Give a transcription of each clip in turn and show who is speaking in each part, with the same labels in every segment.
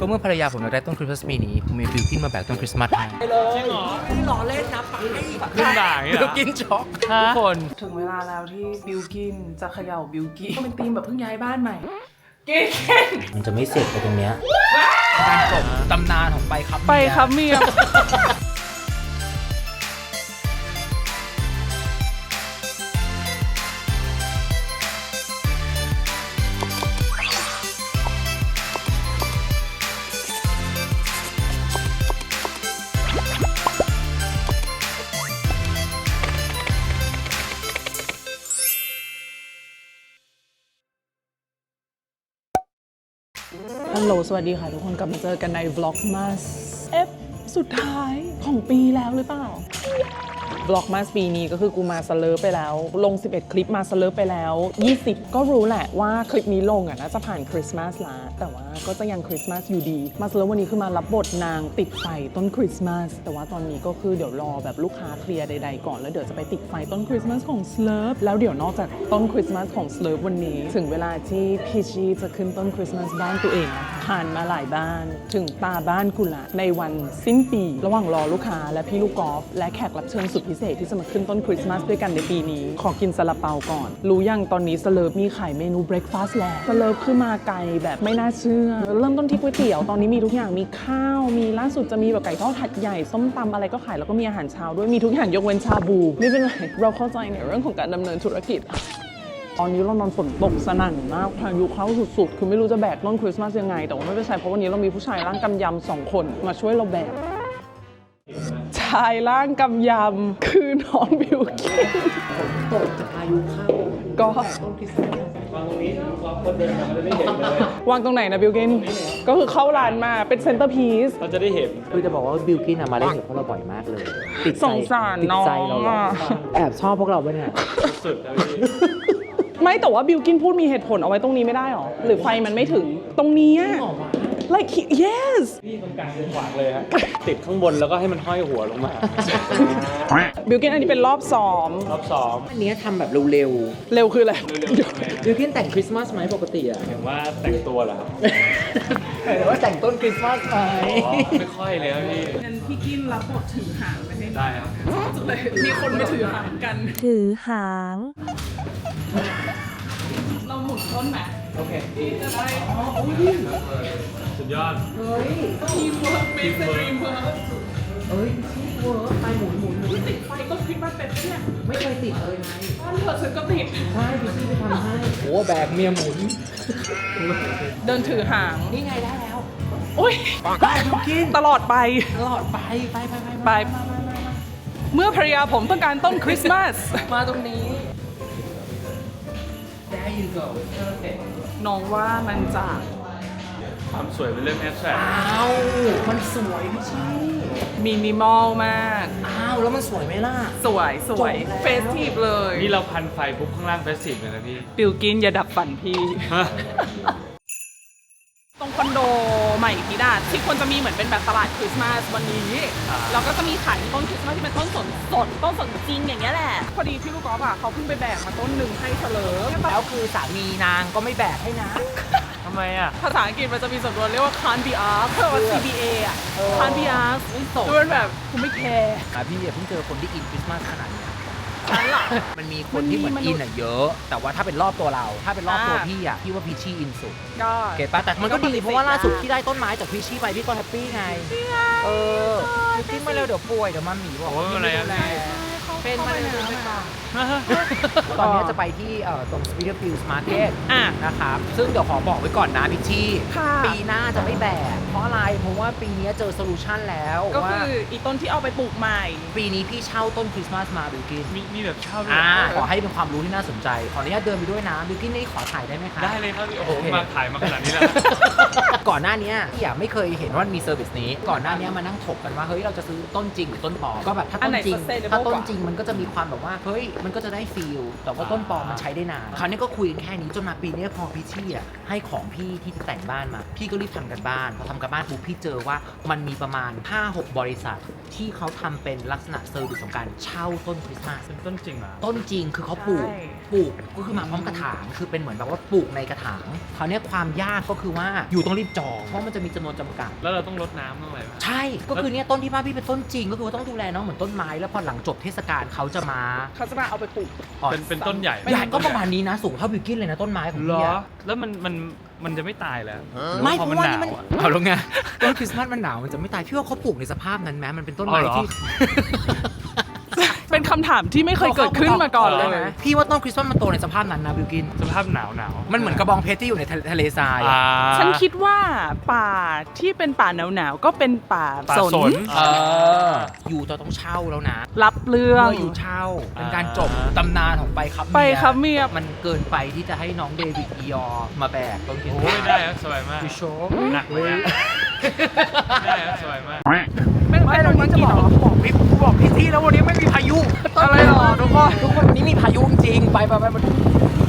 Speaker 1: ก็เมื่อภรรยาผมอยากได้ต้นคริสต์มาสปีนี้ผมมีบิลกินมาแบกต้นคริสต์มาสให้
Speaker 2: จริงเหรอ
Speaker 1: รอเล่นนะไป
Speaker 2: ขึ้นด่าอย่างนี้เหร
Speaker 1: บิ
Speaker 2: อ
Speaker 1: ลกินช็อก
Speaker 2: ฮะ
Speaker 1: ทุกคน
Speaker 3: ถึงเวลาแล้วที่บิลกินจะเขย่าบิลกินเป็นธีมแบบเพิ่งย้ายบ้านใหม่กินกิน
Speaker 1: มันจะไม่เสร็จไปตรงเนี้ยการจบตำนานของไปครับ
Speaker 3: ไปครับเมีย ฮัลโหลสวัสดีค่ะทุกคนกลับมาเจอกันใน Vlogmas เอฟสุดท้ายของปีแล้วหรือเปล่า Vlogmas ปีนี้ก็คือกูมาสเลิฟไปแล้ว ลง 11 คลิปมาสเลิฟไปแล้ว 20 ก็รู้แหละว่าคลิปนี้ลงอะน่าจะผ่านคริสต์มาสละแต่ว่าก็จะยังคริสต์มาสอยู่ดี มาสเลิฟวันนี้คือมารับบทนางติดไฟต้นคริสต์มาสแต่ว่าตอนนี้ก็คือเดี๋ยวรอแบบลูกค้าเคลียร์ใดๆก่อนแล้วเดี๋ยวจะไปติดไฟต้นคริสต์มาสของสเลิฟแล้วเดี๋ยวนอกจากต้นคริสต์มาสของสเลิฟวันนี้ ถึงเวลาที่พีชีจะขึ้นต้นคริสต์มาสบ้านตัวเองผ่านมาหลายบ้าน ถึงตาบ้านกุละในวันสิ้นปี ระหว่างรอลูกค้าและพี่ลูกกอล์ฟและแขกรับเชิญสุดพิเศษที่จะมาขึ้นต้นคริสต์มาสด้วยกันในปีนี้ ขอกินซาลาเปาก่อน รู้ยังตอนนี้สเลิฟมีขายเมนูเบรคฟาสต์แล้วสเลิฟคือมาไกลแบบไม่น่าเชื่อ เริ่มต้นที่ก๋วยเตี๋ยว ตอนนี้มีทุกอย่างมีข้าว มีล่าสุดจะมีแบบไก่ทอดหัดใหญ่ ส้มตำอะไรก็ขายแล้วก็มีอาหารเช้าด้วยมีทุกอย่างยกเว้นชาบูไม่เป็นไรเราเข้าใจในเรื่องของการดำเนินธุรกิจตอนนี้เรานอนฝนตกสนั่นมากพายุเข้าสุดๆ คือไม่รู้จะแบกต้นคริสต์มาสยังไง แต่ว่าไม่เป็นไรเพราะวันนี้เรามีผู้ชายร่างกำยำสองคนมาช่วยเราแบกายร่างกำยำคือน้องบิวกินตกพายุเข้าก็วางตรงไหนนะบิวกินก็คือเข้าร้านมาเป็นเซนเตอร์พีซ
Speaker 2: เราจะได้เห็น
Speaker 1: คือจะบอกว่าบิลกินอะมาเล่นกับพวกเราบ่อยมากเลย ติดใจ
Speaker 3: สงสาร
Speaker 1: ติด
Speaker 3: น้อง
Speaker 1: ใจเราเหรอ
Speaker 3: อะ
Speaker 1: แอบชอบพวกเราปะเนี่ย
Speaker 2: สุดแล้วพี่
Speaker 3: ไม่แต่ว่าบิวกินพูดมีเหตุผลเอาไว้ตรงนี้ไม่ได้หรอ หรือไฟมันไม่ถึงตรงเนี้ย like he- yes
Speaker 2: พี่ตรงกลางเป็นขวางเลยฮะ ติดข้างบนแล้วก็ให้มันห้อยหัวลงมา
Speaker 3: บิวกินอันนี้เป็นรอบซ้อม
Speaker 2: รอบสอง
Speaker 1: อันนี้ทำแบบเร็ว
Speaker 3: เร็วคืออะไร
Speaker 1: ๆบิลกินแต่งคริสต์มาสไหมปกติอะ
Speaker 2: เห็นว่าแต่งตัวเหรอครับ
Speaker 1: แต่ว่าแต่งต้นคริสต์มาสไหม
Speaker 2: อ๋อไม่ค่อยเลยครับพี่
Speaker 3: งั้นพี่กินรับบทถือหางไปให้
Speaker 2: ได้ครับ
Speaker 3: เลยมีคนไม่ถือหางกัน
Speaker 4: ถือหาง
Speaker 3: เราหมุนต้นไหม
Speaker 2: โอเค
Speaker 3: พี่จะได้อ๋ออุ้ย
Speaker 2: สุดยอด
Speaker 3: ทีมเวิร์กเมสตรีมเวิร์ก
Speaker 1: เอ้ยเวิร์กไปหมุนหมุนหมุน
Speaker 3: ติดไฟก็คิดว่าเป็นเนี่ย
Speaker 1: ไม่เคยติดเลยไง
Speaker 3: บ้านเธอฉันก็ติด
Speaker 1: ใช่พี่ซี่ไปทำให้โอ้แบกเมียหมุน
Speaker 3: เดินถือหาง
Speaker 1: นี่ไงได้แล้ว
Speaker 3: โอ้ย
Speaker 1: ได้บิลกิน
Speaker 3: ตลอดไป
Speaker 1: ตลอดไป ไปไปไป
Speaker 3: ไปเมื่อภรรยาผมต้องการต้นคริสต์มาส
Speaker 1: มาตรงนี้ There you go
Speaker 3: น้องว่ามันจะ
Speaker 2: ความสวยเป็นเรื่องแอบแฝง
Speaker 1: อ้าว มันสวยไม่ใช่
Speaker 3: มินิมอลมาก
Speaker 1: อ้าว แล้วมันสวยไหมล่ะ
Speaker 3: สวยสวย
Speaker 1: จบแล้ว
Speaker 3: เฟสทีฟเลย
Speaker 2: นี่เราพันไฟปุ๊บข้างล่างเฟสติฟเลยนะพี่
Speaker 3: ปิวกินอย่าดับฝันพี่
Speaker 2: ฮะ
Speaker 3: ตรงคอนโด ใหม่พิดาที่ควรจะมีเหมือนเป็นแบบตลาดคริสต์มาสวันนี้
Speaker 2: อ่า
Speaker 3: เราก็จะมีขายต้นคริสต์มาสที่เป็นต้นสนสดต้นสนจริงอย่างเงี้ยแหละ พอดีพี่ลูกกอล์ฟอะเขาเพิ่งไปแบกมาต้นหนึ่งให้เฉลิม
Speaker 1: แล้วคือสามีนางก็ไม่แบกให้นะ
Speaker 2: ทำไมอะ
Speaker 3: ภาษาอังกฤษมันจะมีสำนวนเรียกว่า can't be asked เพื่อว่า CBA อะ
Speaker 1: เออ
Speaker 3: can't be asked
Speaker 1: ไม่สน
Speaker 3: คือมันแบบกูไม่แคร์
Speaker 1: อะพี่อย่าเพิ่งเจอคนที่อินคริสต์มาสขนาดเนี้ย
Speaker 3: ฉันล่ะ
Speaker 1: มันมีคนที่เหมือนอินอะเยอะ แต่ว่าถ้าเป็นรอบตัวเรา ถ้าเป็นรอบตัว
Speaker 3: อ่า
Speaker 1: พี่อะพี่ว่าพีชี่อินสุด
Speaker 3: ก็
Speaker 1: เก็ตปะแต่มันก็ดีเพราะว่าล่าสุดที่ได้ต้นไม้จากพีชี่ไปพี่ก็แฮปปี้ไงเออพี่มาเร็วเดี๋ยวป่วยเดี๋ยวมาหมีบอก
Speaker 2: โอ้ยอะไรอะ
Speaker 1: ดูแล
Speaker 3: เป็
Speaker 1: เป็น
Speaker 3: น
Speaker 1: มา
Speaker 3: มา
Speaker 1: เร็
Speaker 3: เล
Speaker 1: วยไปก่อน
Speaker 3: ต่
Speaker 1: ต
Speaker 3: อ
Speaker 1: อนนี้จะไปที่เอ่อตรง Spitalfields Market
Speaker 3: อะ
Speaker 1: นะครับ ซึ่งเดี๋ยวขอบอกไว้ก่อนนะพี่ชี่
Speaker 3: ค่ะ
Speaker 1: ปีหน้าจะไม่แบกเพราะอะไร เพราะว่าปีนี้เจอโซลูชันแล้ว
Speaker 3: ก็
Speaker 1: ว่า
Speaker 3: คืออีต้นที่เอาไปปลูกใหม่
Speaker 1: ปีนี้พี่เช่าต้นคริสต์มาสมาบิลกิน
Speaker 2: มีมีแบบเช่าด้วย
Speaker 1: อ่า
Speaker 2: เหรอ
Speaker 1: ขอให้เป็นความรู้ที่น่าสนใจ ขออนุญาตเดินไปด้วยนะบิลกินนี่ขอถ่ายได้ไหมคะ
Speaker 2: ได้เลยครับพี่โอ้โห
Speaker 1: โอเค
Speaker 2: มาถ่ายมาขนาดนี้แล้ว
Speaker 1: ก่อนหน้านี้พี่อะไม่เคยเห็นว่ามีเซอร์วิสนี้ ก่อนหน้านี้มานั่งถกกันว่าเฮ้ยเราจะซื้อต้นจริงหรือต้นปลอมก็แบบถ้า
Speaker 3: อั
Speaker 1: ต้
Speaker 3: น
Speaker 1: น
Speaker 3: ไหน
Speaker 1: จริง
Speaker 3: sustainable
Speaker 1: ถ้าต้น
Speaker 3: กว่า
Speaker 1: จริงมันก็จะมีความแบบว่าเฮ้ยมันก็จะได้ฟีลแต่ว่าต้นปลอมมันใช้ได้นานคราวนี้ก็คุยกันแค่นี้จนมาปีนี้พอพี่ชี่อะให้ของพี่ที่จะแต่งบ้านมา พี่ก็รีบทำกันบ้านพอทำกันบ้านปุ๊บพี่เจอว่ามันมีประมาณ 5-6 บริษัท ที่เขาทำเป็นลักษณะเซอร์วิสของการเช่าต้นคริสต์มาส
Speaker 2: เป็นต้นจริงเหรอ
Speaker 1: ต้นจริงคือเขาปลูก
Speaker 3: ใช่
Speaker 1: ปลูกก็คือมาพร้อมกระถางคือเป็นเหมือนแบบว่าปลูกในกระถางคราวเนี้ยความยากก็คือว่าอยู่ต้องรีบจองเพราะมันจะมีจำนวนจำกัด
Speaker 2: แล้วเราต้องรดน้ำต้องอะไรไหม
Speaker 1: ใช่ก็คือเนี่ยต้นที่บ้านพี่เป็นต้นจริง ก็คือว่าต้องดูแลน้องเหมือนต้นไม้แล้วพอหลังจบเทศกาลเขาจะมา
Speaker 3: เขาจะมาเอาไปปลูก
Speaker 1: อ่อ
Speaker 2: เป็นเป็นต้นใหญ่
Speaker 1: ใหญ่ก็ประมาณนี้นะ สูงเท่าบิวกินเลยนะต้นไม้ของ
Speaker 2: เหร
Speaker 1: พี่
Speaker 2: อ
Speaker 1: อะ
Speaker 2: แล้วมันมันมันจะไม่ตายแล้ว
Speaker 1: ไม่
Speaker 2: พ
Speaker 1: เพ
Speaker 2: อ
Speaker 1: ราะ
Speaker 2: มัน
Speaker 1: ว่า
Speaker 2: ห
Speaker 1: นี่
Speaker 2: นาว
Speaker 1: มัน
Speaker 2: อะ
Speaker 1: เอาแล้วไง ต้นคริสต์มาสมันหนาวมันจะไม่ตายพี่ว่าเขาปลูกในสภาพนั้นไหมมันเป็นต้นไม้
Speaker 2: อ๋อเหรอ
Speaker 1: ที่
Speaker 3: เป็นคำถามที่ไม่เคยเกิดขึ้นมาก่อนเลย
Speaker 1: ใช่ไหมพี่ว่าต้นคริสต์มาสมันโตในสภาพนั้นนะบิวกิน
Speaker 2: สภาพหนาวหนาว
Speaker 1: มันเหมือนกระบองเพชรที่อยู่ในทะทะเลทราย
Speaker 2: อ่า
Speaker 1: อะ
Speaker 3: ฉันคิดว่าป่าที่เป็นป่าหนาวๆก็เป็นป่า
Speaker 2: ป่า
Speaker 3: ส
Speaker 2: ส
Speaker 3: น
Speaker 2: น
Speaker 1: เอออยู่จะต้องเช่าแล้วนะ
Speaker 3: รับเรื่อ
Speaker 1: เมื่
Speaker 3: ง
Speaker 1: ออยู่เช่า เป็นการ
Speaker 2: อ่า
Speaker 1: จบตำนานของไปครับ
Speaker 3: ไปครับเมีย
Speaker 1: มันเกินไปที่จะให้น้องเดวิดอียอร์มาแบกต้นคริสต์
Speaker 2: โอ้
Speaker 1: มาส
Speaker 2: ยได้ครับสบายมาก
Speaker 1: พี่โชว์
Speaker 2: หนักเลยอะ ได้ครับสบายมาก
Speaker 3: ไม่ไม่ตรงนี้จะบอก
Speaker 1: บอกพี่บอกพี่ทีแล้ววันนี้ไม่มีพายุ
Speaker 3: อะไรหรอทุกคน
Speaker 1: ทุกคนวันนี้มีพายุจริงๆไปไปไปไป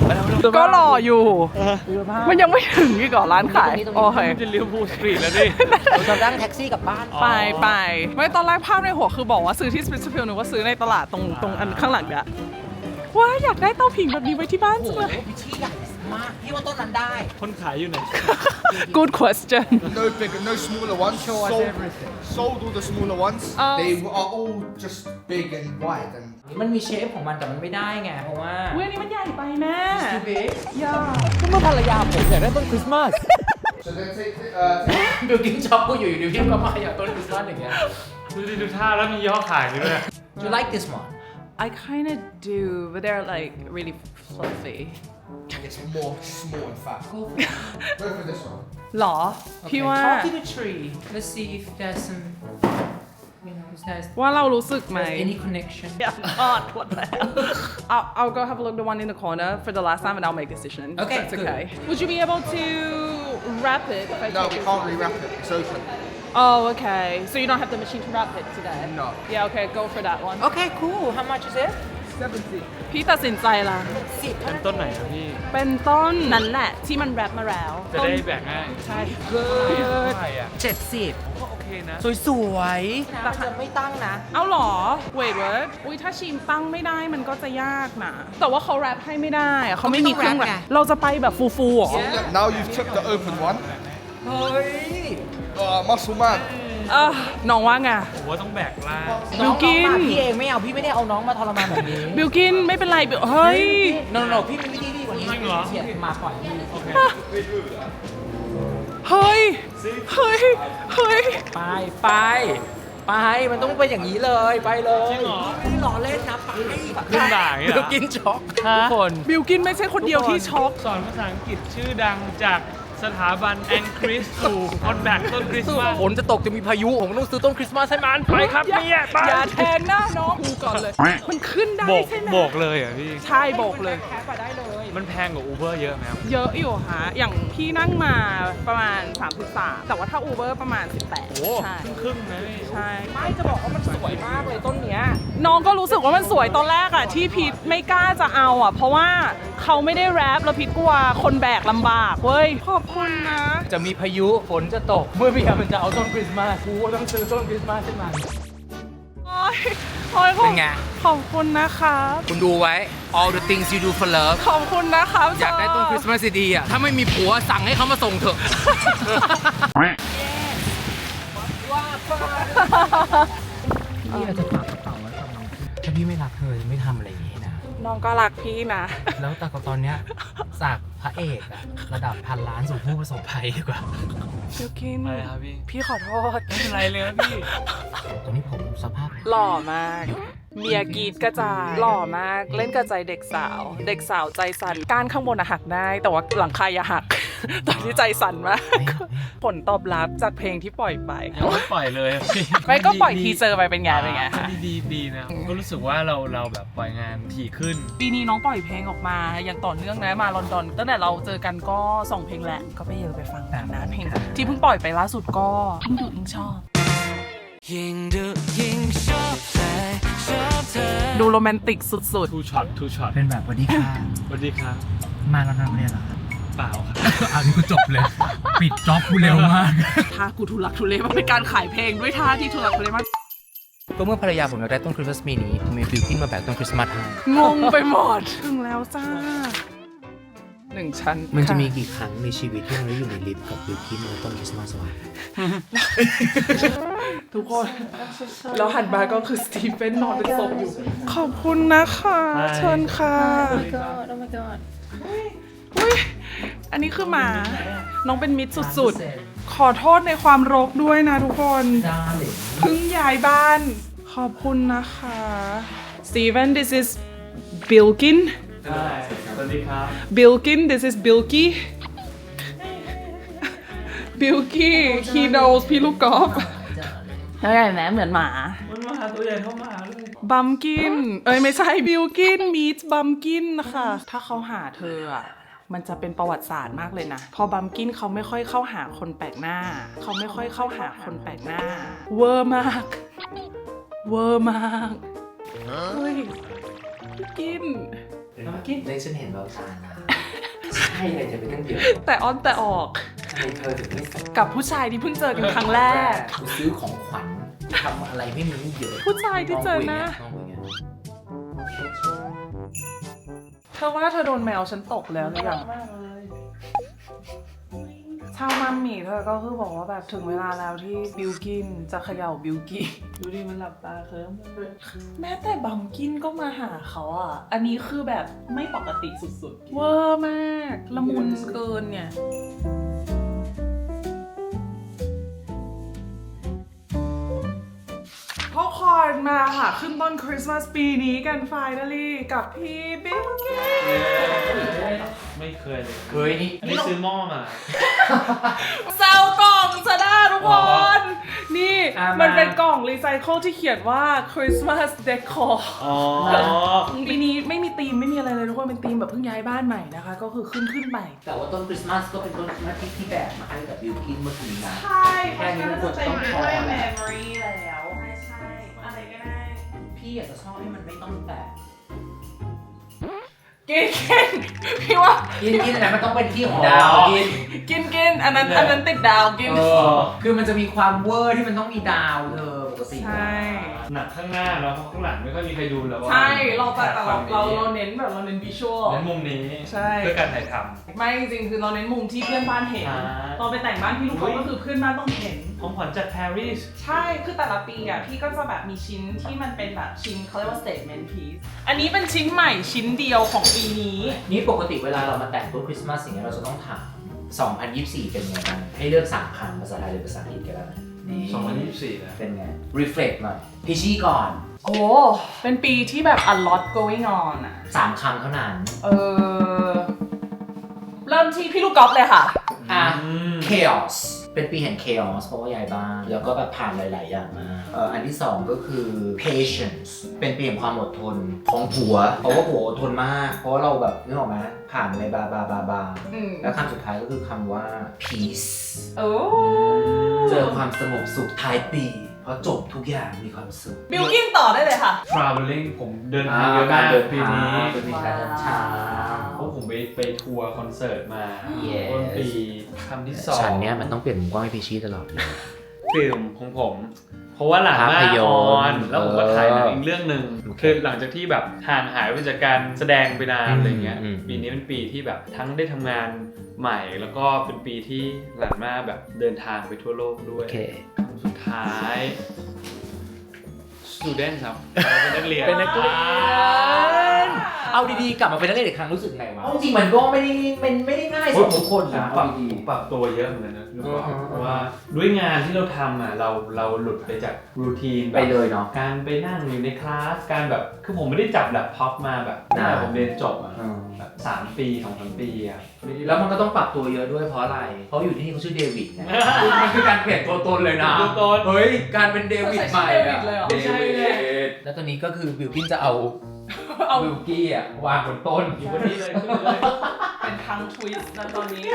Speaker 1: ไปเร็วๆ
Speaker 3: ก็รออยู่มันยังไม่ถึงอีกเหรอร้านขาย
Speaker 1: ตรงนี้ตรงนี้
Speaker 3: โอเค
Speaker 2: จะเลี้ยวพูลสตรีทแล้วดิ
Speaker 1: เราจะนั่งแท็กซี่กลับบ้าน
Speaker 2: อ๋อ
Speaker 3: ไปไปไม่ตอนแรกภาพในหัวคือบอกว่าซื้อที่สปริ t ฟิลนึกว่าซื้อในตลาดตรงตรงอันข้างหลังเนี่ย ว้าอยากได้เตาผิงแบบนี้ไว้ที่บ้าน
Speaker 1: โอ้
Speaker 3: จั
Speaker 1: โห
Speaker 3: งเลย
Speaker 1: พี่ที่ใหญ่มากพี่ว่าต้นนั้นได้
Speaker 2: คนขายอยู่ไหน
Speaker 3: Good question
Speaker 4: No bigger, no smaller ones.
Speaker 1: Show us
Speaker 4: sold,
Speaker 1: everything.
Speaker 4: sold all the smaller ones.
Speaker 3: Oh.
Speaker 4: They are all just big and wide and
Speaker 1: มันมีเชฟของมันแต่มันไม่ได้ไงเพราะว่า
Speaker 3: เว้ยนี่มันใหญ่ไปแม่
Speaker 1: พี่เบ๊
Speaker 3: อย่า
Speaker 1: ก็เมื่อภรรยาผมอยากได้ต้นคริสต์มาส
Speaker 4: so then take the, uh, take
Speaker 1: บิวกินช็อปกูอยู่อยู่พี่ก็มาอยากต้นคริสต์มาสอย่างเงี้ย
Speaker 2: ดูดิดูท่าแล้วมีย่อขายด้วย
Speaker 1: Do you like this one
Speaker 3: I kind of do but they're like really fluffy
Speaker 4: it's more small and fat.
Speaker 1: Go
Speaker 4: Go for this one.
Speaker 3: หรอ พี่ว่า
Speaker 1: Talk to the tree let's see if there's some you know if there's
Speaker 3: ว่าเรารู้สึกไหม
Speaker 1: any connection
Speaker 3: Yeah, odd. What the hell? I'll, I'll go have a look at the one in the corner for the last time and I'll make a decision. if
Speaker 1: Okay,
Speaker 3: That's
Speaker 1: good.
Speaker 3: okay. Would you be able to wrap it if I
Speaker 4: No,
Speaker 3: take
Speaker 4: we
Speaker 3: it?
Speaker 4: can't rewrap it. It's open.
Speaker 3: Oh, okay. So you don't have the machine to wrap it today?
Speaker 4: No.
Speaker 3: Yeah, okay, go for that one.
Speaker 1: Okay cool how much is it
Speaker 3: พี่ตัดสินใจละ
Speaker 1: สิบ
Speaker 2: เป็นต้นไหนครับพี่
Speaker 3: เป็นต้นนั้นแหละที่มันแรปมาแล้ว
Speaker 2: จะได้แบ่งง่าย
Speaker 3: ใช่
Speaker 1: good
Speaker 2: เท่าไหร่อะ
Speaker 1: เจ็ดสิบ
Speaker 2: ก็โอเคนะ
Speaker 1: สวยๆนะมันจะไม่ตั้งนะ
Speaker 3: เอาเหรอ wait what อุ้ยถ้าชิมตั้งไม่ได้มันก็จะยากนะแต่ว่าเขาแรปให้ไม่ได้อะเขาไม่มีเครื่องแรปเราจะไปแบบฟูๆเหรอ
Speaker 4: Yeah, now you've took the open one.
Speaker 1: เฮ้ย
Speaker 4: Oh, muscle man.
Speaker 3: เออน้องว่าไง
Speaker 2: ผมว่าต้องแบกล่าง
Speaker 3: บิวกิน
Speaker 1: น้องมาพี่เองไม่เอาพี่ไม่ได้เอาน้องมาทรมานแบบนี้
Speaker 3: บิลกินไม่เป็นไรบิลเฮ้ย
Speaker 1: no no no พี่มีวิธีดีกว่านี้
Speaker 2: จริงเหรอ
Speaker 1: เฉียดมาปล่อยพี่
Speaker 2: โอเค
Speaker 3: เฮ้ย เฮ้ย เฮ้ย
Speaker 1: ไปไปไปมันต้องเป็นอย่างนี้เลยไปเลย
Speaker 2: จริงเหรอ
Speaker 1: ไม่ได้ล้อเล่นนะไป
Speaker 2: ขึ้นบ่าอย่างเงี้ยเหรอ
Speaker 1: เดี๋ยวกินช็อกทุกคน
Speaker 3: บิลกินไม่ใช่คนเดียวที่ช็อก
Speaker 2: สอนภาษาอังกฤษชื่อดังจาก สถาบันแองคริสสู่คนแบกต้นคริสต์มาส
Speaker 1: ฝนจะตกจะมีพายุ ผมต้องซื้อต้นคริสต์มาสให้มัน
Speaker 2: ไปครับ
Speaker 3: อย่า
Speaker 2: เนี่ยไป
Speaker 3: อย่าแทงหน้าน้องกูก่อนเลย มันขึ้นได้
Speaker 2: โบก
Speaker 3: ใช่ไหม
Speaker 2: โบกเลยเหรอะพี่
Speaker 3: ใช่โบกเลย
Speaker 1: แคปมาได้เลย
Speaker 2: มันแพงกว่าอูเบอร์เยอะไหมครับ
Speaker 3: เยอะอยู่ฮะ อย่างพี่นั่งมาประมาณ 33 แต่ว่าถ้า Uber ประมาณ18
Speaker 2: โอ้
Speaker 3: ใช่
Speaker 2: ครึ่งๆนะพี่
Speaker 3: ใช่
Speaker 1: ไม่จะบอกว่ามันสวยมากเลยต้นเนี้ย
Speaker 3: น้องก็รู้สึกว่ามันสวยตอนแรกอะที่พีทไม่กล้าจะเอาอะเพราะว่าเขาไม่ได้แรปแล้วพีทกลัวคนแบกลำบากเว้ย ขอบคุณนะ
Speaker 1: จะมีพายุฝนจะตก เมื่อเมียมันจะเอาต้นคริสต์มาสกูก็ต้องซื้อต้นคริสต์มาสให้มัน
Speaker 3: โอ้ ยโอ้ยขอบ
Speaker 1: เป็นไง
Speaker 3: ขอบคุณนะครับ
Speaker 1: คุณดูไว้ all the things you do for love
Speaker 3: ขอบคุณนะครับ
Speaker 1: อยากได้ต้นคริสต์มาสดีๆอะ ถ้าไม่มีผัวสั่งให้เขามาส่งเถอะ พี่เราจะฝากกระเป๋าไว้กับน้องถ้าพี่ไม่รักเธอจะไม่ทำอะไรอย่างนี้นะ
Speaker 3: น้องก็รักพี่นะ
Speaker 1: แล้วแต่ก็ตอนเนี้ยจากพระเอกอะระดับพันล้านสู่ผู้ประสบภัยดีกว่า
Speaker 3: เดี๋ยวกิน
Speaker 2: อะไรครับพี่
Speaker 3: พี่ขอโทษ
Speaker 2: ไม่เป็นไรเลยครับพี่
Speaker 1: ตอนนี้ผมสภาพ
Speaker 3: หล่อมาก เมียกรีดกระจายหล่อมาก เล่นกระจายเด็กสาว เด็กสาวใจสั่นก้านข้างบนอะหักได้ แต่ว่าหลังคาอย่าหัก ตอนที่ใจสั่นมาก ผลตอบรับจากเพลงที่ปล่อยไป
Speaker 2: ยังไม่ปล่อยเลยครับพี่
Speaker 3: ไม่ก็ปล่อย
Speaker 2: ดี
Speaker 3: ทีเซอร์ไปเป็นไงเป็นไง
Speaker 2: อ่า
Speaker 3: ฮะ
Speaker 2: ดีดีดีนะก็รู้สึกว่าเราเราแบบปล่อยงานถี่ขึ้น
Speaker 3: ปีนี้น้องปล่อยเพลงออกมาอย่างต่อเนื่องนะมาลอนดอน ตั้งแต่เราเจอกันก็ส่งเพลงแหละก็ไปเยอะไปฟังกันนะเพลงที่เพิ่งปล่อยไปล่าสุดก็ยิ่งดูยิ่งชอบ
Speaker 5: ยิ่งดูยิ่งชอบเธอชอบเธอ
Speaker 3: ดูโรแมนติกสุด
Speaker 2: ทูช็อตทูช็อต
Speaker 1: เป็นแบบสวัสดีค่ะ
Speaker 2: สวัสดีครับ
Speaker 1: มาแล้วนักเรียนเหรอ
Speaker 2: เปล่าครับ
Speaker 6: อันนี้กูจบเลย ปิดจ็อบกูเร็วมาก
Speaker 3: ท่ากูทุลักทุเลมันเป็นการขายเพลงด้วยท่าที่ทุลักทุเลมาก
Speaker 1: ก็เมื่อภรรยาผมอยากได้ต้นคริสต์มาสปีนี้ผมมีบิวกิ้นมาแบกต้นคริสต์มาสให้
Speaker 3: งงไปหมด ถึงแล้วจ้าหนึ่งชั้น
Speaker 1: มันจะ
Speaker 3: ค่
Speaker 1: มีกี่ครั้งในชีวิตที่เราได้อยู่ในลิฟต์กับบิวกิ้นบนต้นคริสต์มาสวะ
Speaker 3: ทุกคนแล้วหันมาก็คือสตีเฟนนอนเป็นศพอยู่ ขอบคุณนะคะเชิญค่ะอุ้ยอันนี้คือหมา น้องเป็นมิตรสุดๆ ขอโทษในความรกด้วยนะทุกคน เพิ่งย้ายบ้าน ขอบคุณนะคะ Steven this is Bilkin
Speaker 2: ใช่สวัสดีครับ
Speaker 3: Bilkin this is Bilky Bilky he knows พี่ลูกกอล์ฟ แล้วใหญ่ไหมเหมือนหมา
Speaker 2: มันมาตัวใหญ่เท่าหมาเลย
Speaker 3: บัมกิน เอ้ยไม่ใช่บิลกินมีทบัมกินนะคะถ้าเขาหาเธออะมันจะเป็นประวัติศาสตร์มากเลยนะ พอบัมกินเขาไม่ค่อยเข้าหาคนแปลกหน้า เขาไม่ค่อยเข้าหาคนแปลกหน้า เวอร์มาก เวอร์มากเฮ้ยพี่กิน
Speaker 1: กินได้ฉันเห็นแววตานะ ใช่เลยจะไปตั้งเดียว
Speaker 3: แต่อ้อนแต่ออก
Speaker 1: ทำไมเธอถึงไม่ใส่
Speaker 3: กับผู้ชายที่เพิ่งเจอกันครั้งแรก
Speaker 1: กูซื้อของขวัญทำอะไรไม่มีเยอะ
Speaker 3: ผู้ชายที่เจอนะ
Speaker 1: ลองคุยไง
Speaker 3: เธอว่าเธอโดนแมวฉันตกแล้วหรือยังชาวมัมมี่เธอก็คือบอกว่าแบบถึงเวลาแล้วที่บิลกินจะเขย่าบิลกี้ดูดิมันหลับตาเคิร์มแม้แต่บัมกินก็มาหาเขาอะ อันนี้คือแบบไม่ปกติสุดๆ เวอร์มาก ละมุนเกินเนี่ย ทุกคนมาค่ะ ขึ้นต้นคริสต์มาสปีนี้กันไฟน a ลี่กับพี่บิลกี้
Speaker 2: ไม่เคยเลย
Speaker 1: เคยนี่
Speaker 2: อันนี้ซื้อหม้อมา
Speaker 3: เซลกล่องซะด้าทุกคนนี่
Speaker 1: อะมามั
Speaker 3: มันเป็นกล่องรีไซเคิลที่เขียนว่า Christmas Decor
Speaker 2: อ๋อ
Speaker 3: ปีนี้ไม่มีธีมไม่มีอะไรเลยทุกคนเป็นธีมแบบเพิ่งย้ายบ้านใหม่นะคะ ก็คือขึ้นขึ้นใหม่
Speaker 1: แต่ว่าต้นคริสต์มาสก็เป็นต้นคริสต์มาสที่ที่แบบมาให้กับบิวกิ้นเมื่อคืนนะ
Speaker 3: ใช่
Speaker 1: แค่นี้ทุกคนต้องพอ
Speaker 3: ด้วย
Speaker 1: แล้ว
Speaker 3: memory แล้ว
Speaker 1: พี่อยากจะชอบให้มันไม่ต้องแบบ
Speaker 3: กินกินพี่ว่า
Speaker 1: กินกินอะไรมันต้องเป็นที่ของดาวกิน
Speaker 3: กินกินอันนั้นอันนั้นติดดาวกิน
Speaker 1: เออ คือมันจะมีความเวอร์ที่มันต้องมีดาวเธอ ปกติ
Speaker 3: ใช่
Speaker 2: หนักข้างหน้าเนาะเพราะข้างหลังไม่ค่อยมีใครดูแล้วว่า
Speaker 3: ใช่เราแต่แต่เรา
Speaker 2: ฝั่งนี้
Speaker 3: เราเราเน้นแบบเราเน้นวิชวล
Speaker 2: เน้นมุมนี้
Speaker 3: ใช่
Speaker 2: เพื่อการถ่ายท
Speaker 3: ไม่จริงๆคือเราเน้นมุมที่เพื่อนบ้านเห็น
Speaker 2: อ่า
Speaker 3: ตอนไปแต่งบ้านพี่ลูก
Speaker 2: อุ๊
Speaker 3: เขา
Speaker 2: ย
Speaker 3: ก็คือเพื่อนบ้านต้องเห็นำ
Speaker 2: ของขวัญจากปารีส
Speaker 3: ใช่ คือแต่ละปีอะพี่ก็จะแบบมีชิ้นที่มันเป็นแบบชิ้นเขาเรียกว่า statement piece อันนี้เป็นชิ้นใหม่ชิ้นเดียวของปีนี้
Speaker 1: นี่ปกติเวลาเรามาแต่งต้นคริสต์มาสอย่างเงี้ยเราจะต้องถาม 2024 เป็นไงบ้างให้เลือกสามคำภาษาไทยหรือภาษาอังกฤษก็ได้นี่
Speaker 2: 2024นะ
Speaker 1: เป็นไง reflect หน่อยพิชชี่ก่อน
Speaker 3: โอ้ เป็นปีที่แบบ a lot going on อะ
Speaker 1: สามคำเท่านั้น
Speaker 3: เออ เริ่มที่พี่ลูกกอล์ฟเลยค่ะ
Speaker 1: อะ
Speaker 2: อืม
Speaker 1: chaos เป็นปีแห่ง chaos เพราะว่าย้ายบ้านแล้วก็แบบผ่านหลาย ๆ อย่างมาเอ่ออันที่สองก็คือ patience เป็นปีแห่งความอดทนของผัว เพราะว่าผัวอดทนมาก เพราะว่าเราแบบนึกออกไหมผ่านในบาบาบาบา
Speaker 3: อืม
Speaker 1: แล้วคำสุดท้ายก็คือคำว่า peace
Speaker 3: โอ้
Speaker 1: เจอความสงบสุขท้ายปี เพราะจบทุกอย่างมีความสุข
Speaker 3: บิลกินต่อได้เลยค่ะ
Speaker 2: traveling ผมเดินทางเยอะมากปีนี้
Speaker 1: เป็นปีการเดินทาง
Speaker 2: เพราะผมไปไปทัวร์คอนเสิร์ตมา
Speaker 1: Yes
Speaker 2: ต้นปีคำที่สอง
Speaker 1: ฉันเนี่ยมันต้องเปลี่ยนมุมกล้องให้พิชชี่ตลอดเลย
Speaker 2: ฟิล์มของผม เพราะว่าหลังมา
Speaker 1: ภาพย
Speaker 2: อ
Speaker 1: นตร์
Speaker 2: อนแล้วผมก็ถ่ายหนังอีกเรื่องหนึ่ง
Speaker 1: โอเค
Speaker 2: คือหลังจากที่แบบห่างหายไปจากการแสดงไปนาน
Speaker 1: อืม
Speaker 2: อะไรเงี้ย
Speaker 1: อืม
Speaker 2: ปีนี้เป็นปีที่แบบทั้งได้ทำงาน ใหม่แล้วก็เป็นปีที่หลังมาแบบเดินทางไปทั่วโลกด้ว
Speaker 1: โอยเค
Speaker 2: คำสุดท้าย student ครับ เป็นนักเรียน
Speaker 1: เป็นนักเรียน เอาดีๆ กลับมาเป็นนักเรียนอีกครั้งรู้สึกไงวะจริงๆมันก็ไม่ได้มันไม่ได้ง่ายสำหรับทุกคน
Speaker 2: ผม
Speaker 1: นะ
Speaker 2: ปรับ
Speaker 1: เอาดี
Speaker 2: ปรับตัวเยอะเหมือนกันนะรู้ป่ะ
Speaker 1: อืม
Speaker 2: เพราะว่าด้วยงานที่เราทำอะเราเราหลุดไปจากรูทีน
Speaker 1: ๆ
Speaker 2: แบบ
Speaker 1: ไปเลยเนาะ
Speaker 2: การไปนั่งอยู่ในคลาส การแบบ คือผมไม่ได้จับแล็ปท็อปมาแบบตั้งแต่
Speaker 1: นาน
Speaker 2: ผมเรียนจบอะ
Speaker 1: อืม
Speaker 2: แบบ สามปีสองสามปีอะไม่ได้
Speaker 1: แล้วมันก็ต้องปรับตัวเยอะด้วยเพราะอะไร เพราะอยู่ที่นี่เขาชื่อเดวิดไงมันคือการเปลี่ยนตัวตนเลยนะ
Speaker 2: ตัวตน
Speaker 1: เฮ้ย การเป็นเดวิดใหม่
Speaker 3: เดวิ
Speaker 1: อะ
Speaker 3: ดเลยเหรอ
Speaker 1: เดวิดแล้วตอนนี้ก็คือบิวกินจะเอา
Speaker 3: เอา
Speaker 1: บิวกี้อะวางบนต้น
Speaker 2: อยู่วันนี้เลยขึ้นเลย
Speaker 3: เป็นทั้งทวิสต์นะตอนนี้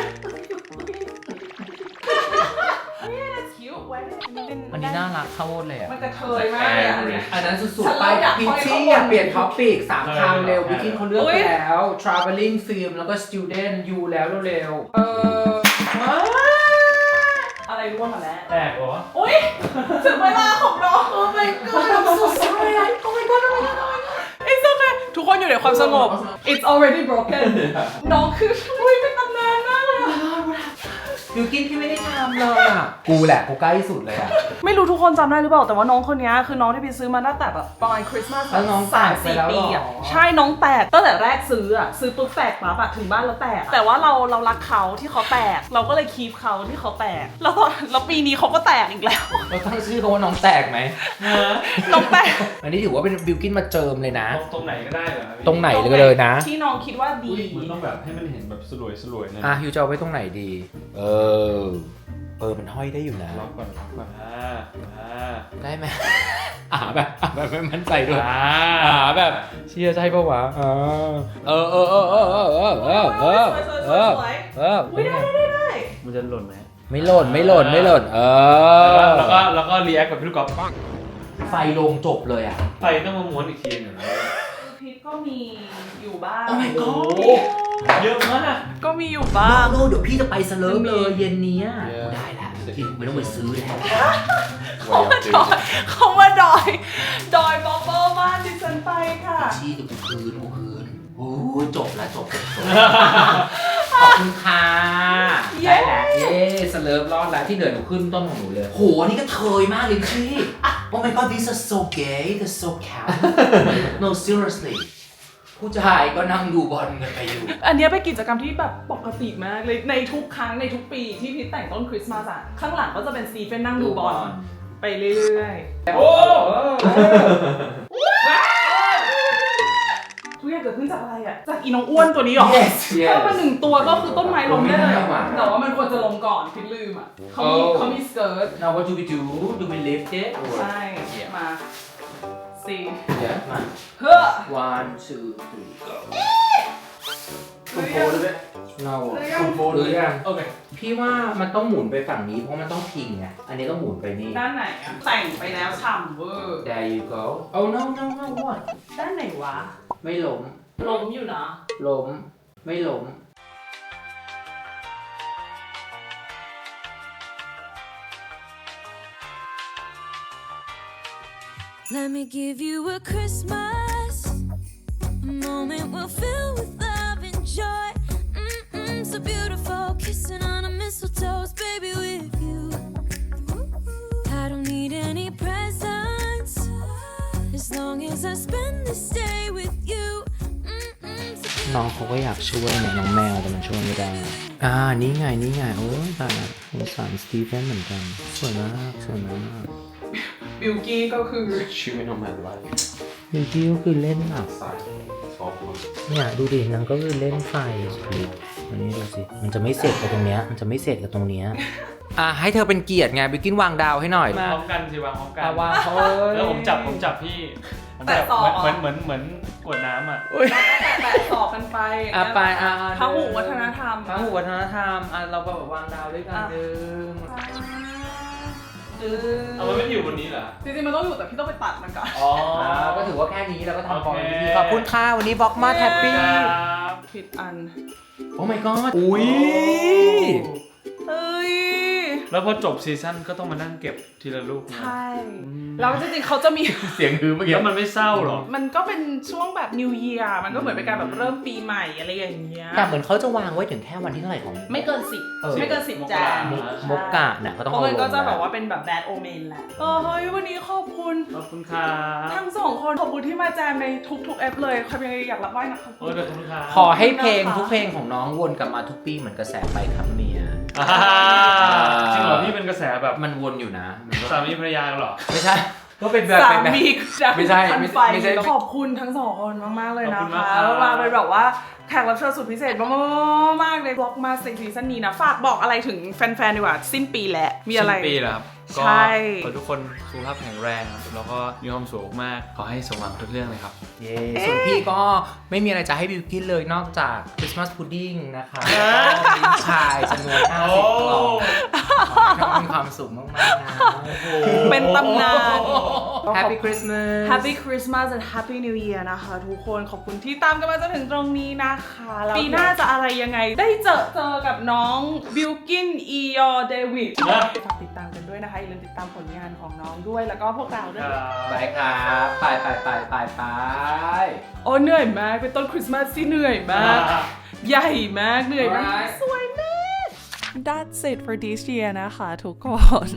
Speaker 3: ว้เป็น
Speaker 1: อันนี้น่ารักเข้าเลยอะ
Speaker 3: มันกระเทยมากเลยอันเนี้ย
Speaker 1: อันนั้นสุด
Speaker 3: ฉัน
Speaker 1: ๆไป
Speaker 3: เริ่มอยาก
Speaker 1: พิช
Speaker 3: ห้อย
Speaker 1: ชี่
Speaker 3: ข้างบน
Speaker 1: อยากเปลี่ยนท็อปิกสาม
Speaker 2: เออ
Speaker 1: คำเร็ว
Speaker 2: เออ
Speaker 1: บิกินเขาเลือก
Speaker 3: อุ๊
Speaker 1: ไป
Speaker 3: ย
Speaker 1: แล้ว traveling film แล้วก็ student ยูแล้วเร็ว
Speaker 3: เอออะไรร่วงมาแล้ว
Speaker 2: แตกเหรอ
Speaker 3: อุ้ยถึงเวลาของน้อง Oh my god I'm so sorry Oh my god Oh my god Oh my god It's okay ทุกคนอยู่ในความสงบ It's already broken น้องคืออุ้ยเป็น
Speaker 1: บิกินที่ไม่ได้ทำเลยอะ กูแหละกูใกล้สุดเลยอะ
Speaker 3: ไม่รู้ทุกคนจำได้หรือเปล่า แต่ว่าน้องคนนี้คือน้องที่พี่ซื้อมาตั้งแต่แบบประมาณคริสต์มาส
Speaker 1: แล้วน้องแต
Speaker 3: สาม
Speaker 1: กไป
Speaker 3: สี่
Speaker 1: แล้วเหรอ
Speaker 3: ปีอะใช่น้องแตกตั้งแต่แรกซื้ออะซื้อปุ๊บแตกปั๊บอะถึงบ้านแล้วแตก แต่ว่าเราเรารักเขาที่เขาแตก เราก็เลยคีปเขาที่เขาแตก แล้วตอนแล้วปีนี้เขาก็แตกอีกแล้ว
Speaker 1: เราตั้งชื่อเขาว่าน้องแตกไหม
Speaker 3: น้องแตก
Speaker 1: อันนี้ถือว่าเป็นบิวกินมาเจิมเลยนะ
Speaker 2: ตรงตรงไหนก็ได้เหรอพี่
Speaker 1: ตรงไหนเลยเลยนะ
Speaker 3: ที่น้องคิดว่าดี
Speaker 2: อุ้ยมันต้องแบบให้มันเห็นแบบสลวยสลวยๆหนะ
Speaker 1: อะยูจะเอาไว้ตรงไหนดี เออเออมันห้อยได้อยู่นะ
Speaker 2: ล็อกก่อนล็อกก่อนอ่าอ่า
Speaker 1: ได้ไหม อ่าแบบอ่าแบบไม่มั่นใจด้วย
Speaker 2: อ่า
Speaker 1: อ่าแบบ เชื่อใช่ปะวะเออเออเออเออเออเออเออเออเออเออเออ
Speaker 3: อุ้ยได้ได้ได้ได้
Speaker 2: มันจะหล่นไหม
Speaker 1: ไม่หล่นไม่หล่นไม่หล่นเอ
Speaker 2: แล้ว
Speaker 1: อ
Speaker 2: ก็แล้วก็แล้วก็รีแอคกับพี่ลูกกอล์ฟปัง
Speaker 1: ไฟลงจบเลยอะ
Speaker 2: ไฟต้องมาม้วนอีกทีหนึ่งนะ
Speaker 3: พีทก็มีอยู่บ้าง
Speaker 1: Oh my god
Speaker 2: โอ้ เยอะมาก
Speaker 3: ก็มีอยู่บ้าง
Speaker 1: โลเดี๋ยวพี่จะไปสเลิฟเลยเย็นเนี้ยได้แล้วกินไม่ต้องไปซื้อแล้ว
Speaker 3: เขามาดอยเขามาดอย ดอยบอบเบิ้ลบ้านดิฉันไปค่ะ
Speaker 1: ชี้เดี๋ยวกูคืนกูคืนโอ้ยจบแล้วจบจบจบขอบคุณค่ะได้แล้วเย้สเลิฟรอดแล้วที่เหลือหนูขึ้นต้นของหนูเลย โหอันนี่ก็เทยมากเลยพี่ Oh my god this is so gay this is so cat no seriously ผู้ชายก็นั่งดูบอลกันไปอยู่
Speaker 3: อันเนี้ยเป็นกิจกรรมที่แบบปกติมากเลยในทุกครั้งในทุกปีที่พีทแต่งต้นคริสต์มาสอะข้างหลังก็จะเป็นสตีเฟนนั่งดูบอลไปเรื่อย
Speaker 2: โอ้
Speaker 3: ๆ ทุกอย่างเกิดขึ้นจากอะไรอะจากอีน้องอ้วนตัวนี้หรอ
Speaker 1: yes
Speaker 3: ถ้า
Speaker 1: yes
Speaker 3: มาหนึ่งตัวก็คือต้นไม้ล้มได้เลย
Speaker 1: ไม่ได้ว่ะ
Speaker 3: แต่ว่ามันควรจะล้มก่อนพีทลืมอะเขามี
Speaker 1: Oh
Speaker 3: เขามีสเกิร์ต
Speaker 1: now what do we do do we lift it or
Speaker 3: ใช่ มา สี่
Speaker 1: yeah มา
Speaker 3: เฮ้อ
Speaker 1: one two three go
Speaker 2: คุณโฟด้วยไหม
Speaker 1: เรา
Speaker 2: คุณโฟ
Speaker 1: หรือยัง
Speaker 2: โอเค
Speaker 1: พี่ว่ามันต้องหมุนไปฝั่งนี้เพราะมันต้องพิงไง อันนี้ต้องหมุนไปนี่
Speaker 3: ด้านไหนอะแต่งไปแล้วฉ่ำเวอร์
Speaker 1: There you go Oh no no no what
Speaker 3: ด้านไหนวะ
Speaker 1: ไม่ล้ม
Speaker 3: ล้มอยู่นะ
Speaker 1: ล้มไม่ล้ม
Speaker 7: Let me give you a Christmas, a moment we'll fill with love and joy. Mm-mm, so beautiful, kissing on a mistletoe, baby, with you. I don't need any presents as long as I spend this day with you. Mm-mm, so
Speaker 1: น้องเขาก็อยากช่วยเนี่ยน้องแมวแต่มันช่วยไม่ได้ อ่า นี่ไง นี่ไง โอ้ยตายละสงสารสตีเฟนเหมือนกัน สวยมาก สวยมาก
Speaker 3: บิลกี้ก็คือ
Speaker 2: ชีวิตของแมนไลฟ์
Speaker 1: บิวกี้ก็คือเล่นอะ
Speaker 2: สายซอฟต์
Speaker 1: เนี่ยดูดินางก็คือเล่นไฟอันนี้ดูสิ มันจะไม่เสร็จกับตรงเนี้ย มันจะไม่เสร็จกับตรงเนี้ย อะให้เธอเป็นเกียรติไงบิวกินวางดาวให้หน่อย
Speaker 2: พร้อมกันสิวางพร้อมกัน
Speaker 1: อะวางเขา
Speaker 2: แล้วผมจับผมจับพี่ผม
Speaker 3: แต่
Speaker 2: จับ
Speaker 3: ต่อ
Speaker 2: เหมือนเหมือนเหมือนกดน้ำอะ
Speaker 3: แตะๆต่อกันไป
Speaker 1: อะไปอะ
Speaker 3: พระหูวัฒนธรรม
Speaker 1: พระหูวัฒนธรรมอะเราแบบวางดาวด้วยกันหนึ่ง
Speaker 2: เอามันไม่ได้อยู่บนนี้เหรอ
Speaker 3: จริงๆมันต้องอยู่แต่พี่ต้องไปตัดมันก่อน
Speaker 2: อ๋อ
Speaker 1: อ่าก็ถือว่าแค่นี้เราก็ทำฟอร์ม
Speaker 2: โอเค
Speaker 1: ดีๆขอบคุณค่ะ วันนี้บล็อกมาแฮปปี้
Speaker 2: ครับ
Speaker 3: ผิดอัน
Speaker 1: โอ้ my god อุ้ย
Speaker 3: เอ้ย
Speaker 2: แล้วพอจบซีซั่นก็ต้องมานั่งเก็บทีละลูกนะ
Speaker 3: ใช่ แล้วจริงๆเขาจะมี
Speaker 1: เสียงฮือเมื่อกี้
Speaker 2: แล้วมันไม่เศร้าหรอ
Speaker 3: มันก็เป็นช่วงแบบ New Year มันก็เหมือนเป็นการแบบเริ่มปีใหม่อะไรอย่างเงี้ย
Speaker 1: แต่เหมือนเขาจะวางไว้ถึงแค่วันที่เท่าไหร่ของ
Speaker 3: ไม่เกินสิบ
Speaker 1: เออ
Speaker 3: ไม่เกินสิบแจน
Speaker 2: ม
Speaker 1: มกกะเนี่ยเขาต้อง
Speaker 3: เพ
Speaker 1: เอา
Speaker 3: ราะมันก็จะ
Speaker 1: ลง
Speaker 3: แบบว่าเป็นแบบ bad omen แหละเออเฮ้ยวันนี้ขอบคุณ
Speaker 2: ขอบคุณครับ
Speaker 3: ทั้งสองคนขอบคุณที่มาแจมในทุกๆเอฟเลยใครอยากรับไหว้นะครับ
Speaker 2: โอ้ยขอบคุณครับ
Speaker 1: ขอให้เพลงทุกเพลงของน้องวนกลับมาทุกปีเหมือนกระแสไปครับเมีย
Speaker 2: อ่า จริงเหรอพี่เป็นกระแสแบบ
Speaker 1: มันวนอยู่นะมันก็
Speaker 2: สามีภรรยากันเหรอ
Speaker 1: ไม่ใช่ ก็เป็นแบบ
Speaker 3: สา
Speaker 1: เป็นแบบ
Speaker 3: มีจาก
Speaker 1: ไม่ใช่
Speaker 3: ทัน
Speaker 1: ไม่
Speaker 3: ไฟ
Speaker 1: ไม่ใช่
Speaker 3: ขอบคุณทั้งสองคนมาก ๆ เลยนะ
Speaker 2: ขอบคุณ
Speaker 3: คะ
Speaker 2: มากครับ
Speaker 3: มาเป็นแบบว่า แขกรับเชิญสุดพิเศษมากๆๆๆเลยบล็อกมาสิซีซั่นนี้นะ ฝากบอกอะไรถึงแฟนๆดีกว่า สิ้นปีแล้วมีอะไร
Speaker 2: สิ้นปีเหรอครับก็
Speaker 8: ใช่
Speaker 2: ขอให้ทุกคนสุขภาพแข็งแรงครับแล้วก็มีความสุขมากขอให้สมหวังทุกเรื่องเลยครับ
Speaker 1: เย้ส่วนพี่ก็ไม่มีอะไรจะให้บิวกินเลยนอกจากคริสต์มาสพุดดิ้งนะคะแล้วก็ลิ้นชายจำนวน50กล่องขอให้น้องมีความสุขมากๆนะโอ้โห
Speaker 8: เป็นตำนาน
Speaker 1: Happy Christmas
Speaker 8: Happy Christmas and Happy New Year นะคะ ทุกคนขอบคุณที่ตามกันมาจนถึงตรงนี้นะคะแล้วปีหน้าจะอะไรยังไง ได้เจอเจอกับน้องบิลกินอียอเดวิดฝากติดตามกันด้วยนะคะอย่าลืมติดตามผลงานของน้องด้วยแล้วก็พวกเราด้วย
Speaker 1: ไปครับไปไปไปไปไป
Speaker 8: โอ้เหนื่อยมากเป็นต้นคริสต์มาสที่เหนื่อยมาก ใหญ่มากเหนื่อยมาก
Speaker 1: Alright
Speaker 8: สวยมาก That's it for this year นะคะทุกคน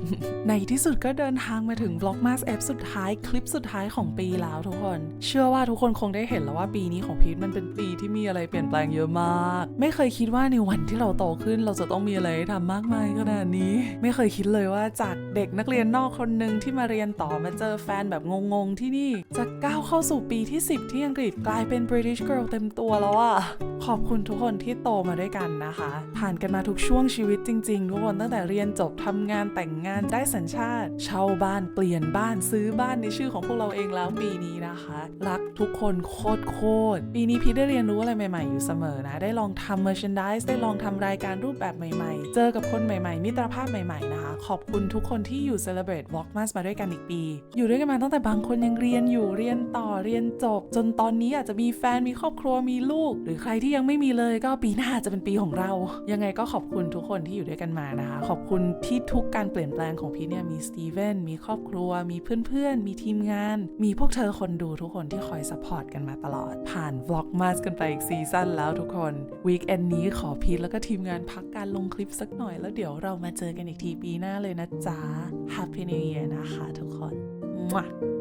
Speaker 8: ในที่สุดก็เดินทางมาถึง Vlogmas F สุดท้ายคลิปสุดท้ายของปีแล้วทุกคน เชื่อว่าทุกคนคงได้เห็นแล้วว่าปีนี้ของพีทมันเป็นปีที่มีอะไรเปลี่ยนแปลงเยอะมาก ไม่เคยคิดว่าในวันที่เราโตขึ้นเราจะต้องมีอะไรทำมากมายขนาดนี้ ไม่เคยคิดเลยว่าจากเด็กนักเรียนนอกคนหนึ่งที่มาเรียนต่อมาเจอแฟนแบบงงๆที่นี่จะก้าวเข้าสู่ปีที่ 10 ที่อังกฤษกลายเป็น British Girl เต็มตัวแล้วอะขอบคุณทุกคนที่โตมาด้วยกันนะคะ ผ่านกันมาทุกช่วงชีวิตวิตจริง ๆ ทุกคนตั้งแต่เรียนจบทำงานแต่งงานได้สัญชาติ เช่าบ้านเปลี่ยนบ้านซื้อบ้านในชื่อของพวกเราเองแล้วปีนี้นะคะ รักทุกคนโคตรโคตรปีนี้พี่ได้เรียนรู้อะไรใหม่ๆอยู่เสมอนะ ได้ลองทำ merchandise ได้ลองทำรายการรูปแบบใหม่ๆ เจอกับคนใหม่ๆ มิตรภาพใหม่ๆนะคะ ขอบคุณทุกคนที่อยู่ celebrate Vlogmas มาด้วยกันอีกปี อยู่ด้วยกันมาตั้งแต่บางคนยังเรียนอยู่เรียนต่อเรียนจบ จนตอนนี้อาจจะมีแฟนมีครอบครัวมีลูก หรือใครที่ยังไม่มีเลยก็ปีหน้าจะเป็นปีของเรา ยังไงก็ขอบคุณทุกคนที่อยู่ด้วยกันมานะคะ ขอบคุณที่ทุกการเปลี่ยนแปลงของพีเนี่ยมีสตีเวนมีครอบครัว มีเพื่อนๆ มีทีมงาน มีพวกเธอคนดูทุกคนที่คอยซัพพอร์ตกันมาตลอด ผ่าน Vlogmas กันไปอีกซีซั่นแล้วทุกคนวีคเอนนี้ขอพีทแล้วก็ทีมงานพักการลงคลิปสักหน่อยแล้วเดี๋ยวเรามาเจอกันอีกทีปีหน้าเลยนะจ๊ะ Happy New Year นะคะทุกคน Mwah.